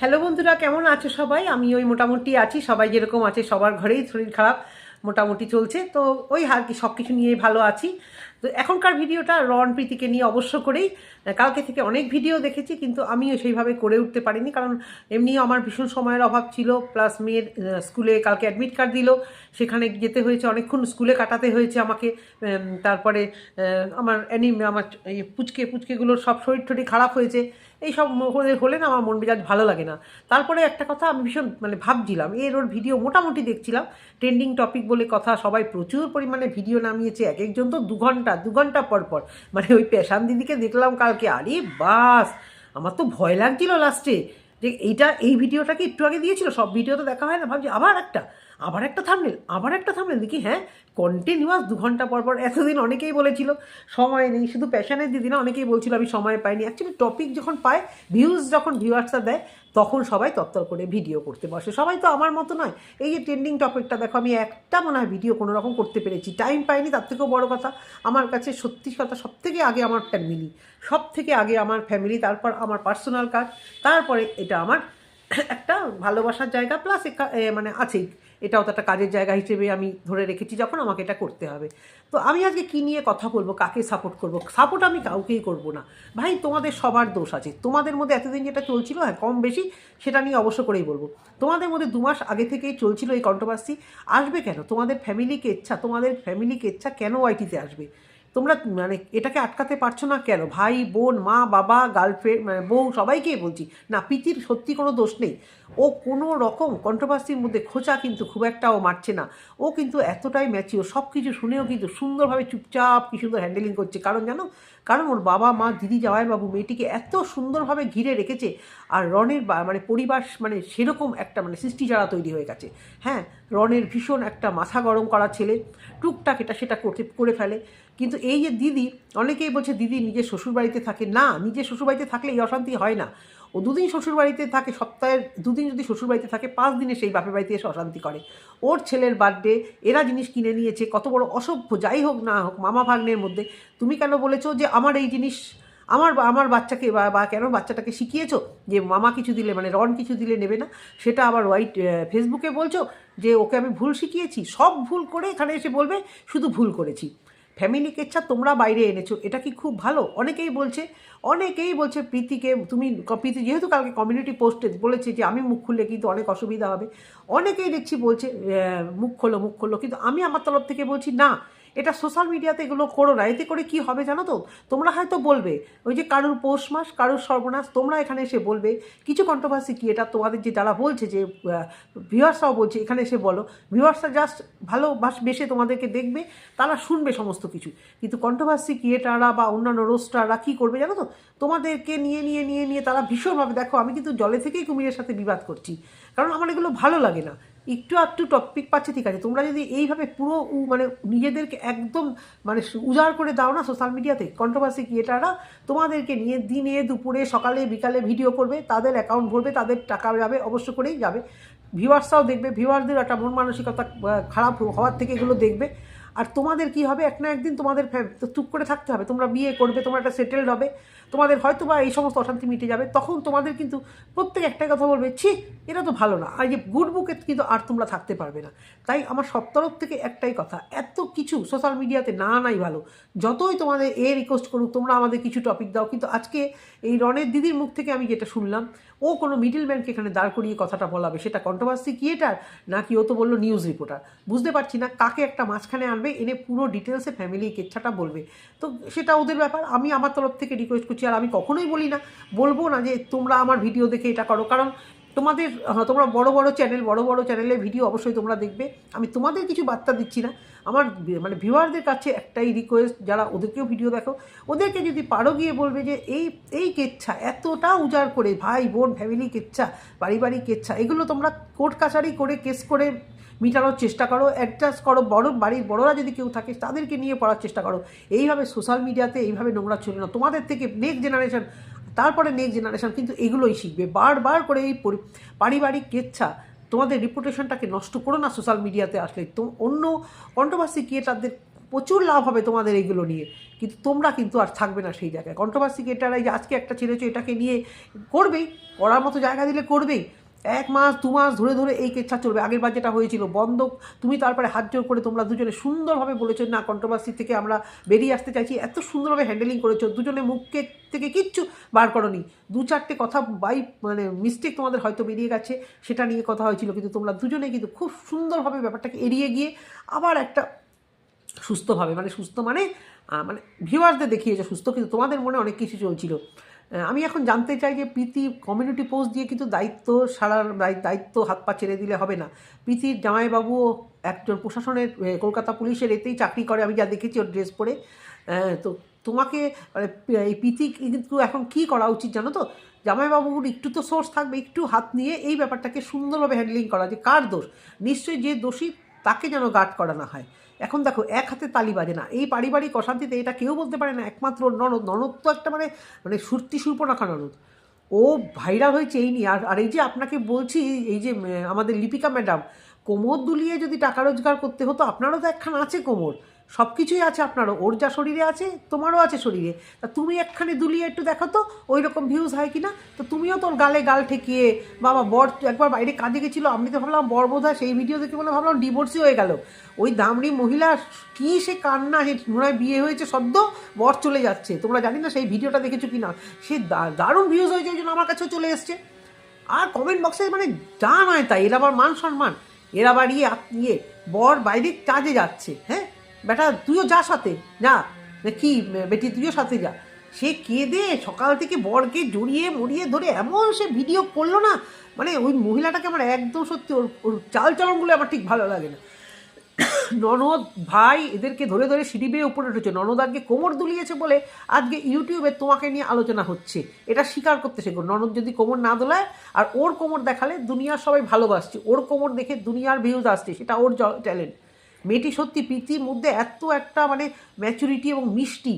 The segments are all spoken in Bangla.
হ্যালো বন্ধুরা, কেমন আছো সবাই? আমি ওই মোটামুটি আছি। সবাই যেরকম আছে, সবার ঘরেই শরীর খারাপ, মোটামুটি চলছে। তো ওই আর কি সব কিছু নিয়ে ভালো আছি। তো এখনকার ভিডিওটা রন প্রীতিকে নিয়ে অবশ্য করেই, কালকে থেকে অনেক ভিডিও দেখেছি, কিন্তু আমিও সেইভাবে করে উঠতে পারিনি। কারণ এমনিও আমার ভীষণ সময়ের অভাব ছিল, প্লাস মেয়ের স্কুলে কালকে অ্যাডমিট কার্ড দিল। সেখানে যেতে হয়েছে, অনেকক্ষণ স্কুলে কাটাতে হয়েছে আমাকে। তারপরে আমার অ্যানি আমার পুচকে পুচকেগুলোর সব শরীর টরীর খারাপ হয়েছে। এই সব হলে হলে না আমার মন মেজাজ ভালো লাগে না। তারপরে একটা কথা আমি ভীষণ মানে ভাবছিলাম, এর ওর ভিডিও মোটামুটি দেখছিলাম ট্রেন্ডিং টপিক বলে কথা, সবাই প্রচুর পরিমাণে ভিডিও নামিয়েছে, এক একজন তো দু ঘণ্টা দু ঘণ্টা পর পর। মানে ওই পেশান দিদিকে দেখলাম কালকে, আরে বাস! আমার তো ভয় লাগছিল লাস্টে যে এইটা, এই ভিডিওটাকে একটু আগে দিয়েছিল, সব ভিডিও তো দেখা হয় না, ভাবছি আবার একটা। আবার একটা থামলেন আবার একটা থামলেন দেখি হ্যাঁ কন্টিনিউয়াস দু ঘণ্টা পর পর এতদিন অনেকেই বলেছিল, সময় নেই, শুধু প্যাশনের দিদি না অনেকেই বলছিল, আমি সময় পাইনি। অ্যাকচুয়ালি টপিক যখন পায় ভিউজ যখন ভিউয়ার্সটা দেয়, তখন সবাই তত্তর করে ভিডিও করতে বসে। সবাই তো আমার মতো নয়। এই যে ট্রেন্ডিং টপিকটা দেখো, আমি একটা মনে হয় ভিডিও কোনো রকম করতে পেরেছি। টাইম পাইনি, তার থেকেও বড় কথা, আমার কাছে সত্যি কথা সব থেকে আগে আমার ফ্যামিলি সব থেকে আগে আমার ফ্যামিলি তারপর আমার পার্সোনাল কাজ, তারপরে এটা আমার একটা ভালোবাসার জায়গা প্লাস মানে আছেই। এটাও তো একটা কাজের জায়গা হিসেবে আমি ধরে রেখেছি যখন আমাকে এটা করতে হবে। তো আমি আজকে কী নিয়ে কথা বলব, কাকে সাপোর্ট করব? সাপোর্ট আমি কাউকেই করব না। ভাই, তোমাদের সবার দোষ আছে। তোমাদের মধ্যে এতদিন যেটা চলছিল হ্যাঁ কম বেশি, সেটা নিয়ে অবশ্য করেই বলব। তোমাদের মধ্যে দু মাস আগে থেকেই চলছিল এই কন্ট্রোভার্সি আসবে কেন? তোমাদের ফ্যামিলিকে ইচ্ছা, তোমাদের ফ্যামিলিকে ইচ্ছা কেন ওয়াইটিতে আসবে? তোমরা মানে এটাকে আটকাতে পারছ না কেন? ভাই, বোন, মা, বাবা গার্লফ্রেন্ড মানে বউ, সবাইকেই বলছি। না, প্রীতির সত্যি কোনো দোষ নেই। ও কোনো রকম কন্ট্রোভার্সির মধ্যে খোঁচা কিন্তু খুব একটা ও মারছে না। ও কিন্তু এতটাই ম্যাচিও সব কিছু শুনেও কিন্তু সুন্দরভাবে চুপচাপ কি সুন্দর হ্যান্ডেলিং করছে। কারণ জানো? কারণ ওর বাবা, মা, দিদি, জামাইবাবু মেয়েটিকে এত সুন্দরভাবে ঘিরে রেখেছে আর রনের মানে পরিবার মানে সেরকম একটা মানে সৃষ্টি যারা তৈরি হয়ে গেছে। হ্যাঁ রনের ভীষণ একটা মাথা গরম করা ছেলে। টুকটাক এটা সেটা করতে, করে ফেলে। কিন্তু এই যে দিদি, অনেকেই বলছে, দিদি, নিজের শ্বশুরবাড়িতে থাকে। না, নিজের শ্বশুরবাড়িতে থাকলে এই অশান্তি হয় না। ও দুদিন শ্বশুরবাড়িতে থাকে, সপ্তাহের দুদিন যদি শ্বশুরবাড়িতে থাকে, পাঁচ দিনে সেই বাপের বাড়িতে এসে অশান্তি করে। ওর ছেলের বার্থডে, এরা জিনিস কিনে নিয়েছে, কত বড় অসভ্য, যাই হোক না হোক, মামা ভাগ্নের মধ্যে। তুমি কেন বলেছ যে আমার এই জিনিস, আমার আমার বাচ্চাকে বা বা কেন বাচ্চাটাকে শিখিয়েছো? যে মামা কিছু দিলে মানে রন কিছু দিলে নেবে না? সেটা আবার হোয়াইট ফেসবুকে বলছো যে, ওকে আমি ভুল শিখিয়েছি? সব ভুল করে এখানে এসে বলবে, শুধু ভুল করেছি। ফ্যামিলিকে ইচ্ছা তোমরা বাইরে এনেছো, এটা কি খুব ভালো? অনেকেই বলছে অনেকেই বলছে, প্রীতিকে তুমি, প্রীতি যেহেতু কালকে কমিউনিটি পোস্টে বলেছে যে আমি মুখ খুললে কিন্তু অনেক অসুবিধা হবে। অনেকেই দেখছি বলছে মুখ খোলো মুখ খোলো, কিন্তু আমি আমার তরফ থেকে বলছি, না এটা সোশ্যাল মিডিয়াতে এগুলো করো না। এতে করে কি হবে জানো তো? তোমরা হয়তো বলবে, ওই যে কারুর পৌষ মাস, কারুর সর্বনাশ, তোমরা এখানে এসে বলবে, কিছু কন্ট্রোভার্সি কি? এটা তোমাদের যে যারা বলছে যে ভিউয়ার্সরাও বলছে, এখানে এসে বলো। ভিউয়ার্সরা জাস্ট ভালোবাস বেশে তোমাদেরকে দেখবে, তারা শুনবে সমস্ত কিছু। কিন্তু কন্ট্রোভার্সি ক্রিয়েটাররা বা অন্যান্য রোস্টাররা কী করবে জানো তো? তোমাদেরকে নিয়ে নিয়ে নিয়ে নিয়ে তারা ভীষণভাবে, দেখো আমি কিন্তু জলে থেকেই কুমিরের সাথে বিবাদ করছি। কারণ আমার এগুলো ভালো লাগে না। একটু একটু টপিক পাচ্ছে, ঠিক আছে। তোমরা যদি এইভাবে পুরো মানে নিজেদেরকে একদম মানে উজাড় করে দাও না সোশ্যাল মিডিয়াতে কন্ট্রোভার্সি ক্রিয়েটাররা তোমাদেরকে নিয়ে দিনে, দুপুরে, সকালে, বিকালে ভিডিও করবে, তাদের অ্যাকাউন্ট ভরবে, তাদের টাকা যাবে, অবশ্য করেই যাবে। ভিউয়ার্সরাও দেখবে ভিউয়ারদের একটা মন মানসিকতা খারাপ হওয়ার থেকে এগুলো দেখবে। আর তোমাদের কি হবে, এক না একদিন তোমাদের চুপ করে থাকতে হবে। তোমরা বিয়ে করবে, তোমরা একটা সেটেলড হবে। তোমাদের হয়তো বা এই সমস্ত অশান্তি মিটে যাবে, তখন তোমাদের কিন্তু প্রত্যেক একটাই কথা বলবে, ছি, এটা তো ভালো না। আর যে গুড বুকে কিন্তু আর তোমরা থাকতে পারবে না। তাই আমার সব তরফ থেকে একটাই কথা, এত কিছু সোশ্যাল মিডিয়াতে না নাই ভালো। যতই তোমাদের এ রিকোয়েস্ট করুক, তোমরা আমাদের কিছু টপিক দাও, কিন্তু আজকে এই রনের দিদির মুখ থেকে আমি যেটা শুনলাম, ও কোনো মিডিল ম্যানকে এখানে দাঁড় করিয়ে কথাটা বলাবে, সেটা কন্ট্রোভার্সি ক্রিয়েটার নাকি ও তো বলল নিউজ রিপোর্টার বুঝতে পারছি না কাকে একটা মাঝখানে আনবে, এনে পুরো ডিটেলসে ফ্যামিলি কেচ্ছাটা বলবে। তো সেটা ওদের ব্যাপার, আমি আমার তরফ থেকে রিকোয়েস্ট করছি আর আমি কখনোই বলি না। বলব না যে তোমরা আমার ভিডিও দেখে এটা করো। কারণ তোমাদের হ্যাঁ, তোমরা বড় বড় চ্যানেল বড় বড় চ্যানেলে ভিডিও অবশ্যই তোমরা দেখবে। আমি তোমাদের কিছু বার্তা দিচ্ছি না। আমার মানে ভিউয়ারদের কাছে একটাই রিকোয়েস্ট যারা ওদেরকেও ভিডিও দেখো ওদেরকে যদি পারো গিয়ে বলবে যে এই এই কেচ্ছা এতটা উজাড় করে ভাই বোন ফ্যামিলি কেচ্ছা পারিবারিক কেচ্ছা এগুলো তোমরা কোর্ট কাছারি করে কেস করে মিটানোর চেষ্টা করো অ্যাডজাস্ট করো বড় বাড়ির বড়রা যদি কেউ থাকে তাদেরকে নিয়ে পড়ার চেষ্টা করো। এইভাবে সোশ্যাল মিডিয়াতে এইভাবে নোংরা চলে না। তোমাদের থেকে নেক্সট জেনারেশন তারপরে নেক্সট জেনারেশন কিন্তু এগুলোই শিখবে। বারবার করে এই পরি- পারিবারিক কেচ্ছা তোমাদের রিপুটেশনটাকে নষ্ট করো না সোশ্যাল মিডিয়াতে আসলে। তো অন্য কন্ট্রোভার্সি ক্রিয়েটারদের প্রচুর লাভ হবে তোমাদের এইগুলো নিয়ে। কিন্তু তোমরা কিন্তু আর থাকবে না সেই জায়গায়। কন্ট্রোভার্সি ক্রিয়েটাররা এই যে আজকে একটা ছেড়েছো, এটাকে নিয়ে করবেই, করার মতো জায়গা দিলে করবেই। এক মাস, দু মাস ধরে ধরে এই কেচ্ছা চলবে। আগের বার যেটা হয়েছিল বন্ধ তুমি তারপরে হাত জোর করে তোমরা দুজনে সুন্দরভাবে বলেছ, না কন্ট্রোভার্সি থেকে আমরা বেরিয়ে আসতে চাইছি। এত সুন্দরভাবে হ্যান্ডেলিং করেছ, দুজনে মুখকে থেকে কিচ্ছু বার করনি। দু চারটে কথা বাই মানে মিস্টেক তোমাদের হয়তো বেরিয়ে গেছে, সেটা নিয়ে কথা হয়েছিল, কিন্তু তোমরা দুজনে কিন্তু খুব সুন্দরভাবে ব্যাপারটাকে এড়িয়ে গিয়ে আবার একটা সুস্থভাবে মানে সুস্থ মানে মানে ভিউয়ার্সদের দেখিয়েছে সুস্থ, কিন্তু তোমাদের মনে অনেক কিছু চলছিল। আমি এখন জানতে চাই যে প্রীতি কমিউনিটি পোস্ট দিয়ে কিন্তু দায়িত্ব সারার দায়- দায়িত্ব হাত পা ছেড়ে দিলে হবে না। প্রীতির জামাইবাবুও একজন প্রশাসনের কলকাতা পুলিশের এতেই চাকরি করে, আমি যা দেখেছি ওর ড্রেস পরে। তো তোমাকে মানে এই প্রীতি কিন্তু এখন কি করা উচিত জানো তো? জামাইবাবুর একটু তো সোর্স থাকবে, একটু হাত নিয়ে এই ব্যাপারটাকে সুন্দরভাবে হ্যান্ডলিং করা যে কার দোষ? নিশ্চয়ই যে দোষী তাকে যেন গার্ড করানো হয়। এখন দেখো, এক হাতে তালি বাজে না। এই পারিবারিক অশান্তিতে এটা কেউ বলতে পারে না, একমাত্র ননদ। ননদ তো একটা মানে মানে সুরতি সুর্পনাখা ননদ। ও ভাইরাল হয়েছে এই নিয়ে। আর আর এই যে আপনাকে বলছি, এই যে আমাদের লিপিকা ম্যাডাম, কোমর দুলিয়ে যদি টাকা রোজগার করতে হতো, আপনারও তো একখান আছে কোমর। সব কিছুই আছে আপনারও। ওর যা শরীরে আছে, তোমারও আছে শরীরে। তা তুমি একখানে দুলিয়ে একটু দেখো তো ওই রকম ভিউজ হয় কি না তো তুমিও তোর গালে গাল ঠেকিয়ে, বাবা, বর একবার বাইরে কাঁদে গেছিল, আমি তো ভাবলাম বর বোধ সেই ভিডিও দেখে বলে ভাবলাম ডিভোর্সই হয়ে গেল। ওই দামড়ি মহিলা, কি সে কান্না সে মনে বিয়ে হয়েছে সদ্য, বর চলে যাচ্ছে। তোমরা জানি না সেই ভিডিওটা দেখেছ কি না সে দারুণ ভিউজ হয়েছে, ওই জন্য আমার কাছেও চলে এসছে। আর কমেন্ট বক্সে মানে যা নয় তাই এরা আবার মান সম্মান। এরা আবার ইয়ে ইয়ে বর বাইরে কাজে যাচ্ছে হ্যাঁ? বেটা, তুইও যা সাথে, যা। কি বেটি, তুইও সাথে যা। সে কেঁদে সকাল থেকে বরকে জড়িয়ে মরিয়ে ধরে এমন সে ভিডিও করল না মানে ওই মহিলাটাকে আমার একদম সত্যি ওর ওর চাল চলনগুলো আমার ঠিক ভালো লাগে না। ননদ ভাই এদেরকে ধরে ধরে সিঁড়ি বেয়ে উপরে উঠেছে। ননদ আজকে কোমর দুলিয়েছে বলে আজকে ইউটিউবে তোমাকে নিয়ে আলোচনা হচ্ছে। এটা স্বীকার করতে শেখো। ননদ যদি কোমর না দোলায়, আর ওর কোমর দেখালে দুনিয়ার সবাই ভালোবাসছে। ওর কোমর দেখে দুনিয়ার ভিউজ আসছে। সেটা ওর ট্যালেন্ট মেয়েটি সত্যি পৃথিবীর মধ্যে এত একটা মানে ম্যাচুরিটি এবং মিষ্টি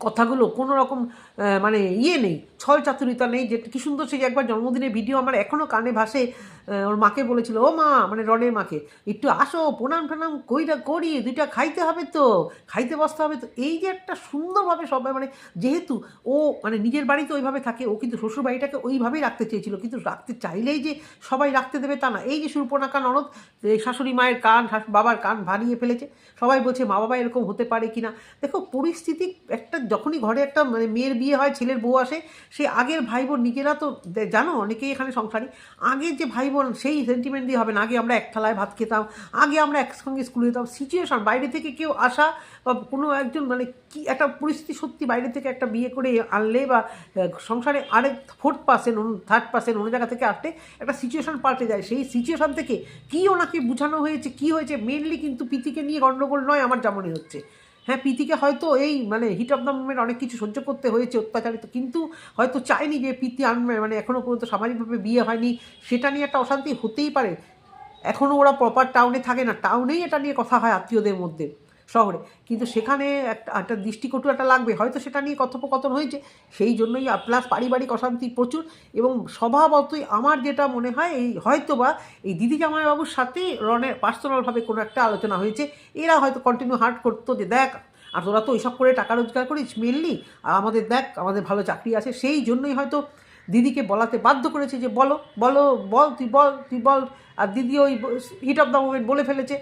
কথাগুলো কোনো রকম মানে ইয়ে নেই, ছল চাতুরিতা নেই যে কি সুন্দর সে যে একবার জন্মদিনের ভিডিও আমার এখনও কানে ভাসে ওর মাকে বলেছিল, ও মা মানে রনের মাকে, একটু আসো, প্রণাম প্রণাম কইটা করি দুইটা খাইতে হবে তো, খাইতে বসতে হবে তো। এই যে একটা সুন্দরভাবে সবাই মানে যেহেতু ও মানে নিজের বাড়িতে ওইভাবে থাকে, ও কিন্তু শ্বশুর বাড়িটাকে ওইভাবেই রাখতে চেয়েছিল, কিন্তু রাখতে চাইলেই যে সবাই রাখতে দেবে তা না। এই যে সুরপনাকা ননদ শাশুড়ি মায়ের কান বাবার কান ভানিয়ে ফেলেছে, সবাই বলছে, মা বাবা এরকম হতে পারে কি না দেখো, পরিস্থিতি একটা, যখনই ঘরে একটা মানে মেয়ের বিয়ে হয়, ছেলের বউ আসে, সে আগের ভাই বোন নিজেরা তো জানো, অনেকেই এখানে সংসারী। আগের যে ভাই বোন সেই সেন্টিমেন্ট দিয়ে হবে না। আগে আমরা এক থালায় ভাত খেতাম, আগে আমরা একসঙ্গে স্কুলে যেতাম। সিচুয়েশন বাইরে থেকে কেউ আসা বা কোনো একজন মানে কি একটা পরিস্থিতি সত্যি বাইরে থেকে একটা বিয়ে করে আনলে বা সংসারে আরেক ফোর্থ পার্সেন্ট থার্ড পার্সেন্ট অন্য জায়গা থেকে আসলে একটা সিচুয়েশন পাল্টে যায়। সেই সিচুয়েশন থেকে কি ওনাকে বোঝানো হয়েছে, কি হয়েছে? মেনলি কিন্তু পিতিকে নিয়ে গণ্ডগোল নয়, আমার যা মনে হচ্ছে। হ্যাঁ পিতিকে হয়তো এই মানে হিট অফ দ্য মুভমেন্ট অনেক কিছু সহ্য করতে হয়েছে অত্যাচারিত, কিন্তু হয়তো চায়নি যে পিতি আনবে মানে এখনও পর্যন্ত সামাজিকভাবে বিয়ে হয়নি, সেটা নিয়ে একটা অশান্তি হতেই পারে। এখনও ওরা প্রপার টাউনে থাকে না টাউনেই এটা নিয়ে কথা হয় আত্মীয়দের মধ্যে। শহরে। কিন্তু সেখানে একটা একটা দৃষ্টিকটু একটা লাগবে। হয়তো সেটা নিয়ে কথোপকথন হয়েছে। সেই জন্যই প্লাস পারিবারিক অশান্তি প্রচুর এবং স্বভাবতই আমার যেটা মনে হয়, এই হয়তো বা এই দিদি জামাইবাবুর সাথে রনের পার্সোনালভাবে কোনো একটা আলোচনা হয়েছে। এরা হয়তো কন্টিনিউ হার্ট করতো যে, দেখ, আর তোরা তো এইসব করে টাকা রোজগার করিস মেনলি আর আমাদের দেখ, আমাদের ভালো চাকরি আছে। সেই জন্যই হয়তো দিদিকে বলাতে বাধ্য করেছে যে, বলো বলো, বল, তুই বল তুই বল। আর দিদি ওই হিট অফ দ্য মুভমেন্ট বলে ফেলেছে।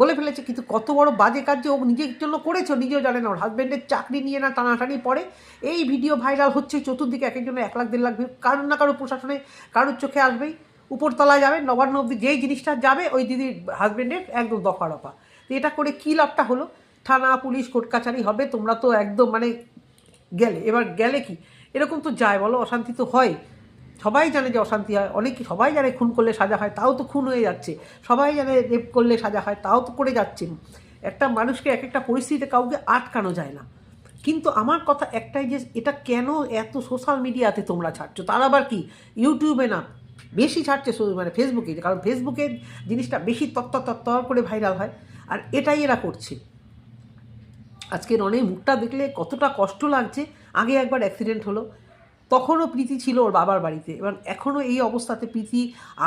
বলে ফেলেছে, কিন্তু কত বড় বাজে কাজ যে ও নিজের জন্য করেছে নিজেও জানে না। ওর হাজব্যান্ডের চাকরি নিয়ে না টানাটানি পড়ে। এই ভিডিও ভাইরাল হচ্ছে, চতুর্দিকে এক একজনের এক লাখ, দেড় লাখ। কারোর না কারোর প্রশাসনে কারোর চোখে আসবেই। উপরতলায় যাবে, নবান্ন অব্দি যেই জিনিসটা যাবে, ওই দিদির হাজব্যান্ডের একদম দফা রফা এটা করে কী লাভটা হলো? থানা, পুলিশ, কোর্ট কাছারি হবে, তোমরা তো একদম মানে গেলে। এবার গেলে কি? এরকম তো যায়, বলো, অশান্তি তো হয় সবাই জানে যে অশান্তি হয়, অনেকে সবাই জানে খুন করলে সাজা হয়, তাও তো খুন হয়ে যাচ্ছে। সবাই জানে রেপ করলে সাজা হয়, তাও তো করে যাচ্ছে একটা মানুষকে এক একটা পরিস্থিতিতে কাউকে আটকানো যায় না। কিন্তু আমার কথা একটাই যে, এটা কেন এত সোশ্যাল মিডিয়াতে তোমরা ছাড়ছো? তার আবার কি? ইউটিউবে না, বেশি ছাড়ছে মানে ফেসবুকে কারণ ফেসবুকে জিনিসটা বেশি তত্ত্ব তত্ত্ব করে ভাইরাল হয়, আর এটাই এরা করছে। আজকে রনের মুখটা দেখলে কতটা কষ্ট লাগছে। আগে একবার অ্যাক্সিডেন্ট হলো তখনও প্রীতি ছিল ওর বাবার বাড়িতে। এবং এখনও এই অবস্থাতে প্রীতি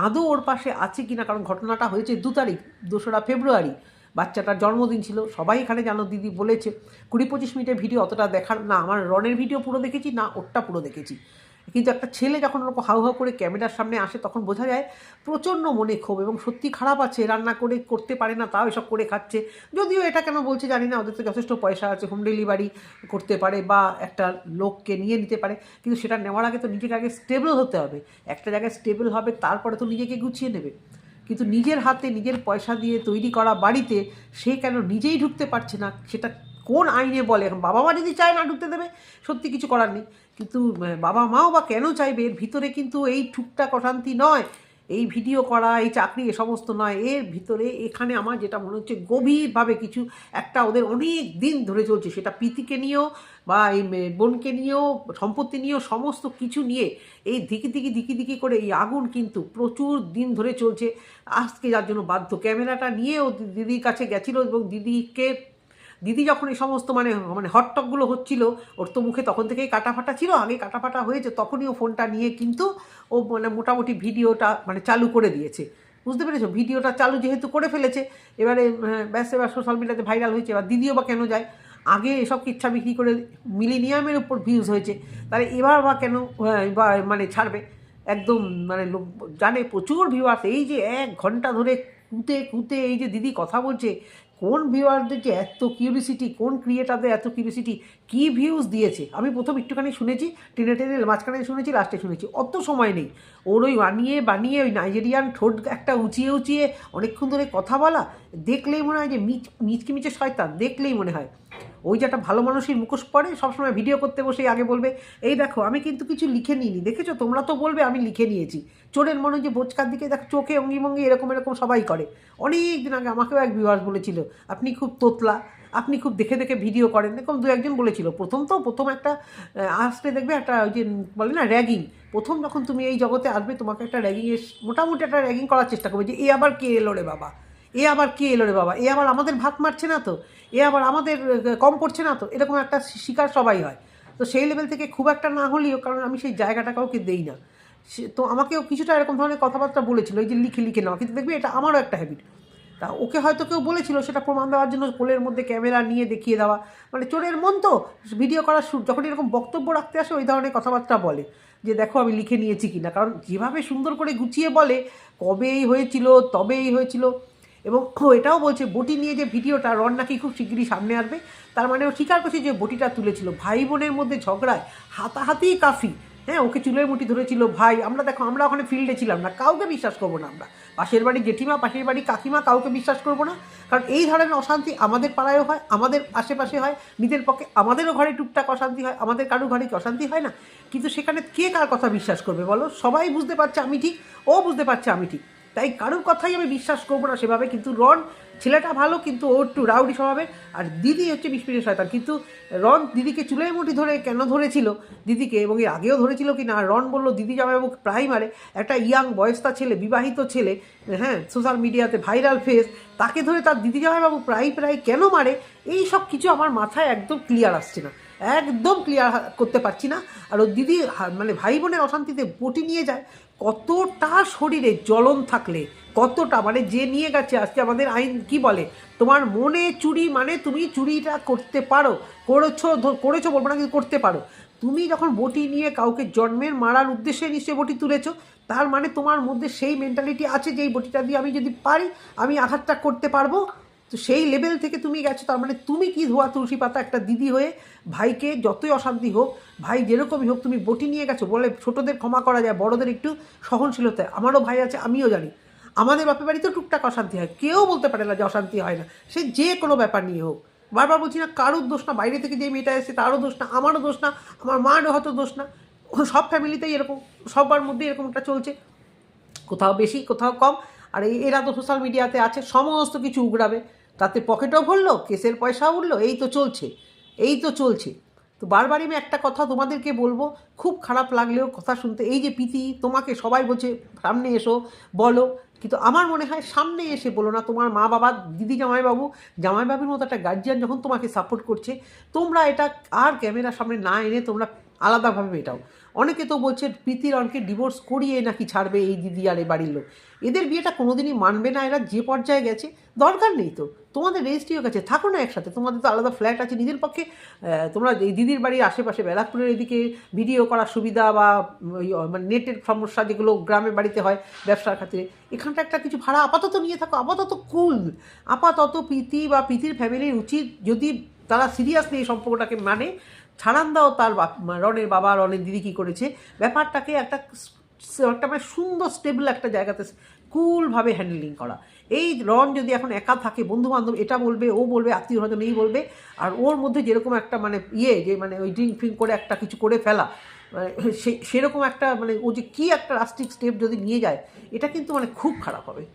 আদৌ ওর পাশে আছে কিনা, কারণ ঘটনাটা হয়েছে দু তারিখ, দোসরা ফেব্রুয়ারি। বাচ্চাটার জন্মদিন ছিল, সবাই এখানে জানো দিদি বলেছে, কুড়ি পঁচিশ মিনিটের ভিডিও অতটা দেখার না, আমার রনের ভিডিও পুরো দেখেছি, না ওরটা পুরো দেখেছি। কিন্তু একটা ছেলে যখন ওরকম হাউ হাউ করে ক্যামেরার সামনে আসে, তখন বোঝা যায় প্রচণ্ড মনে ক্ষোভ এবং সত্যি খারাপ আছে। রান্না করে, করতে পারে না, তাও এসব করে খাচ্ছে। যদিও এটা কেন বলছে জানি না, ওদের তো যথেষ্ট পয়সা আছে হোম ডেলিভারি করতে পারে বা একটা লোককে নিয়ে নিতে পারে, কিন্তু সেটা নেওয়ার আগে তো নিজেকে আগে স্টেবল হতে হবে। একটা জায়গায় স্টেবল হবে, তারপরে তো নিজেকে গুছিয়ে নেবে। কিন্তু নিজের হাতে নিজের পয়সা দিয়ে তৈরি করা বাড়িতে সে কেন নিজেই ঢুকতে পারছে না, সেটা কোন আইনে বলে? এখন বাবা মা যদি চায় না ঢুকতে দেবে, সত্যি কিছু করার নেই। কিন্তু বাবা মাও বা কেন চাইবে? এর ভিতরে কিন্তু এই টুকটাক অশান্তি নয়। এই ভিডিও করা, এই চাকরি, এ সমস্ত নয়। এর ভিতরে, এখানে আমার যেটা মনে হচ্ছে, গভীরভাবে কিছু একটা ওদের অনেক দিন ধরে চলছে। সেটা প্রীতিকে নিয়েও বা এই বোনকে নিয়েও, সম্পত্তি নিয়েও, সমস্ত কিছু নিয়ে এই ধিকি ধিকি দিকি দিকি করে এই আগুন কিন্তু প্রচুর দিন ধরে চলছে। আজকে যার জন্য বাধ্য। ক্যামেরাটা নিয়েও দি- দিদির কাছে গেছিল এবং দিদিকে দিদি যখন এই সমস্ত মানে মানে হটটকগুলো হচ্ছিল ওর তো মুখে তখন থেকেই কাটাফাটা ছিল আগে কাটাফাটা হয়েছে তখনই ও ফোনটা নিয়ে কিন্তু ও মানে মোটামুটি ভিডিওটা মানে চালু করে দিয়েছে। বুঝতে পেরেছ? ভিডিওটা চালু যেহেতু করে ফেলেছে এবারে আহ, ব্যাস এবার সোশ্যাল মিডিয়াতে ভাইরাল হয়েছে এবার দিদিও বা কেন যায়? আগে এসব কিচ্ছা বিক্রি করে মিলিনিয়ামের উপর ভিউজ হয়েছে তাহলে এবার বা কেন বা মানে ছাড়বে? একদম মানে লোক জানে প্রচুর ভিউয়ার্স এই যে এক ঘণ্টা ধরে কুতে কুতে এই যে দিদি কথা বলছে কোন ভিউয়ারদের যে এত কিউরিসিটি কোন ক্রিয়েটারদের এত কিউরিসিটি কী ভিউজ দিয়েছে? আমি প্রথম একটুখানি শুনেছি, টেনে টেনে মাঝখানে শুনেছি লাস্টে শুনেছি। অত সময় নেই। ওর ওই বানিয়ে বানিয়ে ওই নাইজেরিয়ান ঠোঁট একটা উঁচিয়ে উঁচিয়ে অনেকক্ষণ ধরে কথা বলা, দেখলেই মনে হয় যে মিচ, মিচকি মিচে শয়তান, দেখলেই মনে হয়। ওই যে একটা ভালো মানুষের মুখোশ পরে সবসময় ভিডিও করতে বসে আগে বলবে, এই দেখো, আমি কিন্তু কিছু লিখে নিইনি, দেখেছ? তোমরা তো বলবে আমি লিখে নিয়েছি। চোরের মনে যে বোচকার দিকে দেখো, চোখে অঙ্গি ভঙ্গি এরকম এরকম সবাই করে। অনেক দিন আগে আমাকেও এক ভিউয়ার্স বলেছিল, আপনি খুব তোতলা, আপনি খুব দেখে দেখে ভিডিও করেন। এরকম দু একজন বলেছিল, প্রথম তো, প্রথম একটা আসতে দেখবে একটা ওই যে বলে না র্যাগিং প্রথম যখন তুমি এই জগতে আসবে, তোমাকে একটা র্যাগিং র্যাগিংয়ের মোটামুটি একটা র্যাগিং করার চেষ্টা করবে যে, এ আবার কে এলো রে বাবা? এ আবার কে এলো রে বাবা? এ আবার আমাদের ভাত মারছে না তো? এ আবার আমাদের কম পড়ছে না তো? এরকম একটা শিকার সবাই হয়। তো সেই লেভেল থেকে খুব একটা না হলেও, কারণ আমি সেই জায়গাটা কাউকে দেই না। তো আমাকেও কিছুটা এরকম ধরনের কথাবার্তা বলেছিল, এই যে লিখে লিখে নেওয়া। কিন্তু দেখবি এটা আমারও একটা হ্যাবিট তা ওকে হয়তো কেউ বলেছিল, সেটা প্রমাণ দেওয়ার জন্য কোলের মধ্যে ক্যামেরা নিয়ে দেখিয়ে দেওয়া। মানে চোরের মন তো ভিডিও করার শুট যখন এরকম বক্তব্য রাখতে আসে, ওই ধরনের কথাবার্তা বলে। যে দেখো, আমি লিখে নিয়েছি কিনা। কারণ যেভাবে সুন্দর করে গুছিয়ে বলে কবে এই হয়েছিল তবে এই হয়েছিল। এবং এটাও বলছে, বটি নিয়ে যে ভিডিওটা, রন নাকি খুব শিগগিরই সামনে আসবে। তার মানে ও স্বীকার করছে যে বটিটা তুলেছিল। ভাই বোনের মধ্যে ঝগড়ায় হাতাহাতি কাফি। হ্যাঁ ওকে চুলের মুঠি ধরেছিল, ভাই, আমরা দেখো, আমরা ওখানে ফিল্ডে ছিলাম না, কাউকে বিশ্বাস করব না আমরা। পাশের বাড়ি জেঠিমা, পাশের বাড়ি কাকিমা, কাউকে বিশ্বাস করব না। কারণ এই ধরনের অশান্তি আমাদের পাড়ায়ও হয়, আমাদের আশেপাশে হয়, নিজের পক্ষে আমাদেরও ঘরে টুকটাক অশান্তি হয়, আমাদের কারও ঘরে কি অশান্তি হয় না? কিন্তু সেখানে কে কার কথা বিশ্বাস করবে বলো? সবাই বুঝতে পারছে আমি ঠিক, ও বুঝতে পারছে আমি ঠিক। তাই কারোর কথাই আমি বিশ্বাস করব না সেভাবে। কিন্তু রন ছেলেটা ভালো, কিন্তু ও একটু রাউডি স্বভাবের। আর দিদি হচ্ছে বিস্পিরে শয়তান। কিন্তু রন দিদিকে চুলের মুঠি ধরে কেন ধরেছিল দিদিকে? এবং এর আগেও ধরেছিল কি না রন বলল, দিদি জামাইবাবু প্রায় মারে একটা ইয়াং বয়স্তা ছেলে, বিবাহিত ছেলে হ্যাঁ সোশ্যাল মিডিয়াতে ভাইরাল ফেস তাকে ধরে তার দিদি জামাইবাবু প্রায় প্রায় কেন মারে? এই সব কিছু আমার মাথায় একদম ক্লিয়ার আসছে না। একদম ক্লিয়ার করতে পারছি না। আর ও দিদি মানে ভাই বোনের অশান্তিতে বটি নিয়ে যায়। কতটা শরীরে জ্বলন থাকলে, কতটা মানে যে নিয়ে গেছে, আজকে আমাদের আইন কি বলে? তোমার মনে চুরি মানে তুমি চুরিটা করতে পারো, করেছ করেছ বলব না, কিন্তু করতে পারো। তুমি যখন বটি নিয়ে কাউকে জন্মের মারার উদ্দেশ্যে নিশ্চয়ই বটি তুলেছো, তার মানে তোমার মধ্যে সেই মেন্টালিটি আছে যে এই বটিটা দিয়ে আমি যদি পারি, আমি আঘাতটা করতে পারব? তো সেই লেভেল থেকে তুমি গেছো, তার মানে তুমি কি ধোয়া তুলসী পাতা একটা দিদি হয়ে ভাইকে যতই অশান্তি হোক, ভাই যেরকমই হোক তুমি বটি নিয়ে গেছো, বলে ছোটদের ক্ষমা করা যায়, বড়দের একটু সহনশীলতা আমারও ভাই আছে, আমিও জানি। আমাদের বাপের বাড়িতেও টুকটাক অশান্তি হয়, কেউ বলতে পারে না যে অশান্তি হয় না। সে যে কোনো ব্যাপার নিয়ে হোক। বারবার বলছি না, কারোর দোষ না, বাইরে থেকে যে মেয়েটা এসেছে তারও দোষ না, আমারও দোষ না, আমার মারও হয়তো দোষ না। সব ফ্যামিলিতেই এরকম, সবার মধ্যে এরকমটা চলছে। কোথাও বেশি, কোথাও কম। আর এরা তো সোশ্যাল মিডিয়াতে আছে, সমস্ত কিছু উগড়াবে। তাতে পকেটও ভরলো, কেসের পয়সাও উঠল, এই তো চলছে, এই তো চলছে। তো বারবারই আমি একটা কথা তোমাদেরকে বলব, খুব খারাপ লাগলেও কথা শুনতে, এই যে প্রীতি, তোমাকে সবাই বলছে, সামনে এসো, বলো। কিন্তু আমার মনে হয় সামনে এসে বলো না, তোমার মা বাবা, দিদি জামাইবাবু, জামাইবাবুর মতো একটা গার্জিয়ান যখন তোমাকে সাপোর্ট করছে, তোমরা এটা আর ক্যামেরার সামনে না এনে তোমরা আলাদাভাবে মেটাও। অনেকে তো বলছে প্রীতি রনকে ডিভোর্স করিয়ে নাকি ছাড়বে এই দিদি আর এই বাড়ির লোক। এদের বিয়েটা কোনোদিনই মানবে না, এরা যে পর্যায়ে গেছে, দরকার নেই তো। তোমাদের রেজিস্ট্রিও গেছে, থাকো না একসাথে, তোমাদের তো আলাদা ফ্ল্যাট আছে, নিজের পক্ষে তোমরা এই দিদির বাড়ির আশেপাশে ব্যারাকপুরের এদিকে ভিডিও করার সুবিধা বা মানে নেটের সমস্যা যেগুলো গ্রামে বাড়িতে হয় ব্যবসার খাতিরে, এখানটা একটা কিছু ভাড়া আপাতত নিয়ে থাকো, আপাতত কুল আপাতত প্রীতি বা প্রীতির ফ্যামিলির উচিত যদি তারা সিরিয়াসলি এই সম্পর্কটাকে মানে ছাড়ান্দাও তার রনের বাবা, রনের দিদি কী করেছে? ব্যাপারটাকে একটা একটা মানে সুন্দর স্টেবল একটা জায়গাতে কুলভাবে হ্যান্ডেলিং করা। এই রন যদি এখন একা থাকে বন্ধু বান্ধব এটা বলবে, ও বলবে, আত্মীয় হয়তো নেই বলবে, আর ওর মধ্যে যেরকম একটা মানে ইয়ে যে মানে ওই ড্রিঙ্ক ফ্রিঙ্ক করে একটা কিছু করে ফেলা মানে সে- সেরকম একটা মানে ও যে কী একটা রাস্টিক স্টেপ যদি নিয়ে যায়, এটা কিন্তু মানে খুব খারাপ হবে।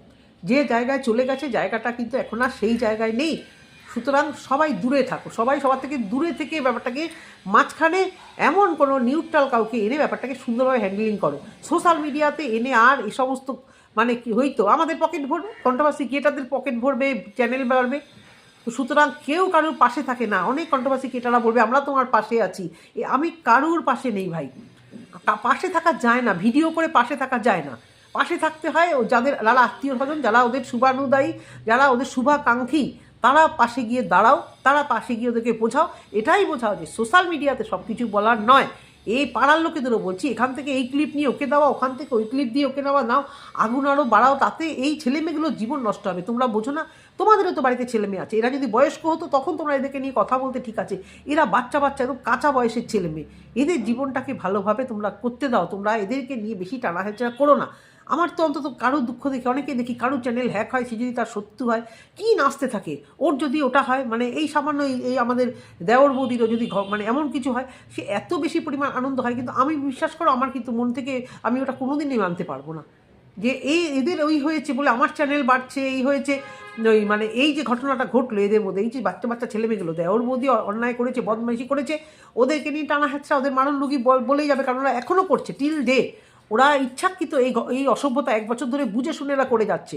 যে জায়গায় চলে গেছে, জায়গাটা কিন্তু এখন আর সেই জায়গায় নেই। সুতরাং সবাই দূরে থাকো সবাই সবার থেকে দূরে থেকে ব্যাপারটাকে মাঝখানে এমন কোনো নিউট্রাল কাউকে এনে ব্যাপারটাকে সুন্দরভাবে হ্যান্ডেলিং করো। সোশ্যাল মিডিয়াতে এনে আর এ সমস্ত মানে কি হইতো? আমাদের পকেট ভরবে কন্ট্রোভার্সি ক্রিয়েটারদের পকেট ভরবে চ্যানেল বাড়বে। তো সুতরাং কেউ কারোর পাশে থাকে না। অনেক কন্ট্রোভার্সি ক্রিয়েটাররা বলবে, আমরা তোমার পাশে আছি। আমি কারুর পাশে নেই ভাই। পাশে থাকা যায় না, ভিডিও করে পাশে থাকা যায় না। পাশে থাকতে হয় যাদের, যারা আত্মীয় স্বজন, যারা ওদের শুভানুদায়ী, যারা ওদের শুভাকাঙ্ক্ষী তারা পাশে গিয়ে দাঁড়াও, তারা পাশে গিয়ে ওদেরকে বোঝাও। এটাই বোঝাও যে সোশ্যাল মিডিয়াতে সব কিছু বলার নয়। এই পাড়ার লোকেদেরও বলছি, এখান থেকে এই ক্লিপ নিয়ে ওকে দেওয়া, ওখান থেকে ওই ক্লিপ দিয়ে ওকে নেওয়া, নাও, আগুন আরও বাড়াও, তাতে এই ছেলেমেয়েগুলোর জীবন নষ্ট হবে। তোমরা বোঝো না, তোমাদেরও তো বাড়িতে ছেলে মেয়ে আছে। এরা যদি বয়স্ক হতো, তখন তোমরা এদেরকে নিয়ে কথা বলতে ঠিক আছে। এরা বাচ্চা বাচ্চা, একদম কাঁচা বয়সের ছেলে মেয়ে এদের জীবনটাকে ভালোভাবে তোমরা করতে দাও, তোমরা এদেরকে নিয়ে বেশি টানা হেঁচড়া করো না। আমার তো অন্তত কারোর দুঃখ দেখে অনেকে দেখি কারোর চ্যানেল হ্যাক হয়, সে যদি তার সত্যি হয়, কি নাচতে থাকে? ওর যদি ওটা হয় মানে এই সামান্য এই- আমাদের দেওর বৌদিরও যদি মানে এমন কিছু হয়, সে এত বেশি পরিমাণ আনন্দ হয়, কিন্তু আমি বিশ্বাস করো, আমার কিন্তু মন থেকে আমি ওটা কোনোদিনই মানতে পারব না। যে এই এদের ওই হয়েছে বলে আমার চ্যানেল বাড়ছে, এই হয়েছে, ওই মানে এই যে ঘটনাটা ঘটলো এদের মধ্যে, এই যে বাচ্চা বাচ্চা ছেলেমেয়েগুলো দেয় ওর অ- অন্যায় করেছে, বদমাইশি করেছে, ওদেরকে নিয়ে টানা হ্যাচড়া ওদের মারণ রুগী বল- বলেই যাবে, কারণ ওরা এখনও করছে টিল ডে ওরা ইচ্ছাকৃত এই এই অসভ্যতা এক বছর ধরে বুঝে শুনে এরা করে যাচ্ছে।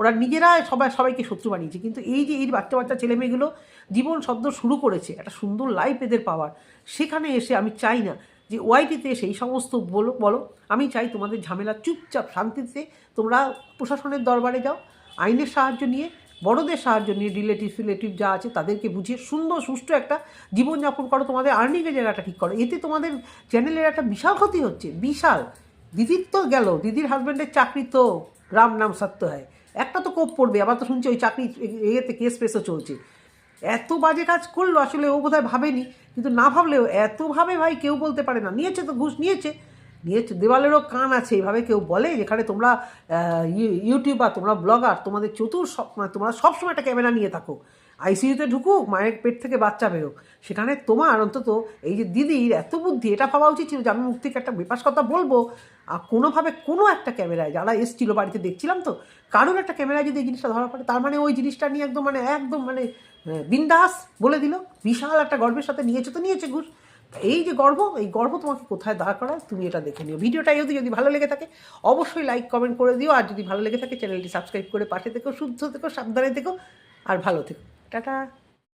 ওরা নিজেরা সবাই সবাইকে শত্রু বানিয়েছে। কিন্তু এই যে এই বাচ্চা বাচ্চা ছেলেমেয়েগুলো জীবন শব্দ শুরু করেছে, একটা সুন্দর লাইফ এদের পাওয়ার, সেখানে এসে আমি চাই না যে ওয়াইটিতে এসে এই সমস্ত বলো বলো। আমি চাই তোমাদের ঝামেলা চুপচাপ শান্তিতে তোমরা প্রশাসনের দরবারে যাও, আইনের সাহায্য নিয়ে, বড়দের সাহায্য নিয়ে রিলেটিভ রিলেটিভ যা আছে তাদেরকে বুঝিয়ে সুন্দর, সুষ্ঠু একটা জীবনযাপন করো। তোমাদের আর্নিংয়ের জায়গাটা ঠিক করো। এতে তোমাদের চ্যানেলের একটা বিশাল ক্ষতি হচ্ছে। বিশাল। দিদির তো গেল, দিদির হাজব্যান্ডের চাকরি তো, রাম নাম সত্য হয়। একটা তো কোপ পড়বে, আবার তো শুনছি ওই চাকরি এতে কেস পেসও চলছে। এত বাজে কাজ করল, আসলে ও বোধহয় ভাবেনি, কিন্তু না ভাবলেও এতভাবে ভাই কেউ বলতে পারে না। নিয়েছে তো ঘুষ, নিয়েছে। নিয়েছে, দেওয়ালেরও কান আছে এইভাবে কেউ বলে যেখানে তোমরা ইউটিউবার, তোমরা ব্লগার, তোমাদের চতুর সব মানে তোমরা সবসময় একটা ক্যামেরা নিয়ে থাকো। আইসিইউতে ঢুকুক, মায়ের পেট থেকে বাচ্চা বেরোক। সেখানে তোমার অন্তত এই যে দিদির এত বুদ্ধি, এটা ভাবা উচিত ছিল যে আমি মুখ থেকে একটা বেপাস কথা বলব কোনোভাবে কোনো একটা ক্যামেরায়, যারা এসছিল বাড়িতে দেখছিলাম তো, কারোর একটা ক্যামেরায় যদি এই জিনিসটা ধরা পড়ে, তার মানে ওই জিনিসটা নিয়ে একদম মানে একদম মানে বিন্দাস বলে দিল। বিশাল একটা গর্বের সাথে নিয়েছে তো নিয়েছে ঘুষ। এই যে গর্ব, এই গর্ব তোমাকে কোথায় দাঁড় করায়, তুমি এটা দেখে নিও। ভিডিওটা যদি যদি ভালো লেগে থাকে, অবশ্যই লাইক কমেন্ট করে দিও। আর যদি ভালো লেগে থাকে চ্যানেলটি সাবস্ক্রাইব করে পাশে থেকো, শুদ্ধ থেকো, সাবধানে থেকো, আর ভালো থেকো। টাটা।